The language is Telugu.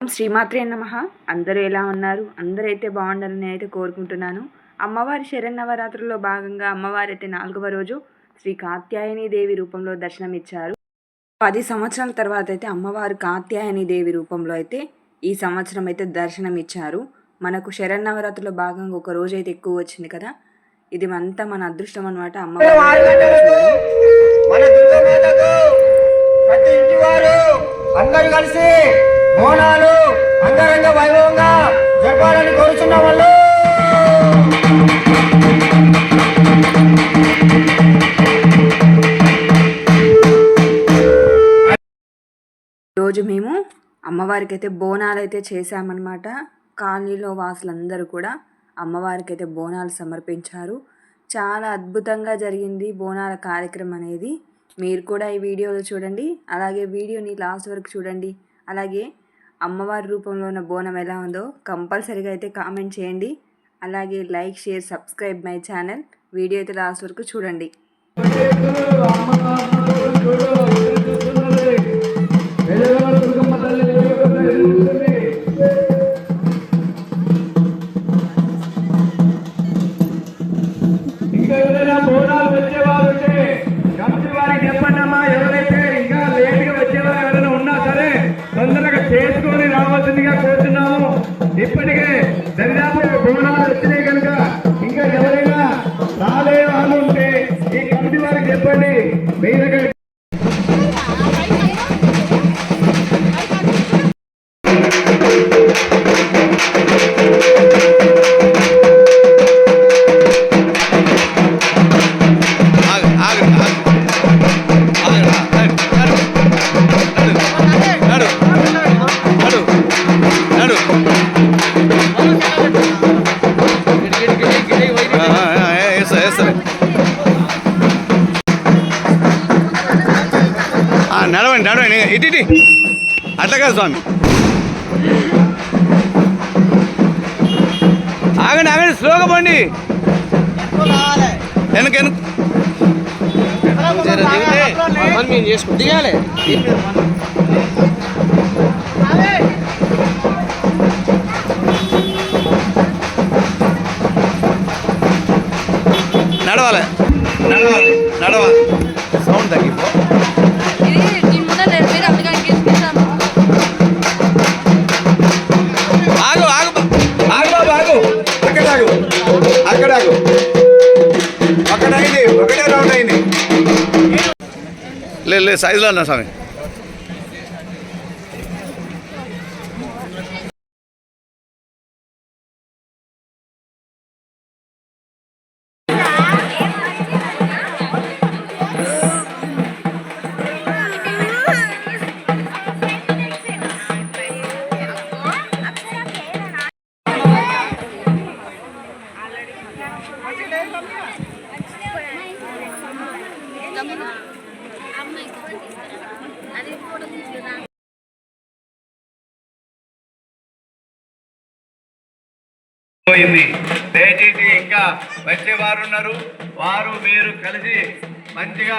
శ్రీమాత్రే నమ. అందరూ ఎలా ఉన్నారు? అందరూ అయితే బాగుండాలని అయితే కోరుకుంటున్నాను. అమ్మవారి శరన్నవరాత్రుల్లో భాగంగా అమ్మవారి అయితే నాలుగవ రోజు శ్రీ కాత్యాయని దేవి రూపంలో దర్శనమిచ్చారు. పది సంవత్సరాల తర్వాత అయితే అమ్మవారు కాత్యాయని దేవి రూపంలో అయితే ఈ సంవత్సరం అయితే దర్శనం ఇచ్చారు మనకు శరన్నవరాత్రుల్లో భాగంగా ఒక రోజు అయితే ఎక్కువ వచ్చింది కదా. ఇది అంతా మన అదృష్టం అనమాట అమ్మవారి అందరూ కలిసి బోనాలు అంగరంగ వైభవంగా జరపాలని కోరుచున్న వాళ్ళు. రోజు మేము అమ్మవారికి అయితే బోనాలు అయితే చేశామన్నమాట. కాలనీలో వాసులందరూ కూడా అమ్మవారికి అయితే బోనాలు సమర్పించారు. చాలా అద్భుతంగా జరిగింది బోనాల కార్యక్రమం అనేది. మీరు కూడా ఈ వీడియోలో చూడండి. అలాగే వీడియోని లాస్ట్ వరకు చూడండి. అలాగే అమ్మవారి రూపంలో ఉన్న బోనం ఎలా ఉందో కంపల్సరీగా అయితే కామెంట్ చేయండి. అలాగే like share subscribe my channel. Video అయితే లాస్ట్ వరకు చూడండి. ఇప్పటికే దరిదాపు బోనాలు వచ్చినాయి కనుక ఇంకా ఎవరైనా రాలే వాళ్ళు ఉంటే ఈ కమిటీ వారికి చెప్పండి. నడవండి నడవండి. ఇటు ఇటు. అట్లా కాదు స్వామి. ఆగండి ఆగండి స్లోగా పోండి. వెనక వెనక. దిగాలి. నడవాలి. నడవాలి. నడవాలి. సౌండ్ తగ్గిపో. ఆగు ఆగు. ఆగు బాబు ఆగు. అక్కడ ఆగు. అక్కడ ఆగు. అక్కడ అయింది ఒకటే రౌండ్ అయింది. లేదు లేదు సైజులో ఉన్నా స్వామి. పోయింది. దయచేసి ఇంకా వచ్చేవారు ఉన్నారు వారు మీరు కలిసి మంచిగా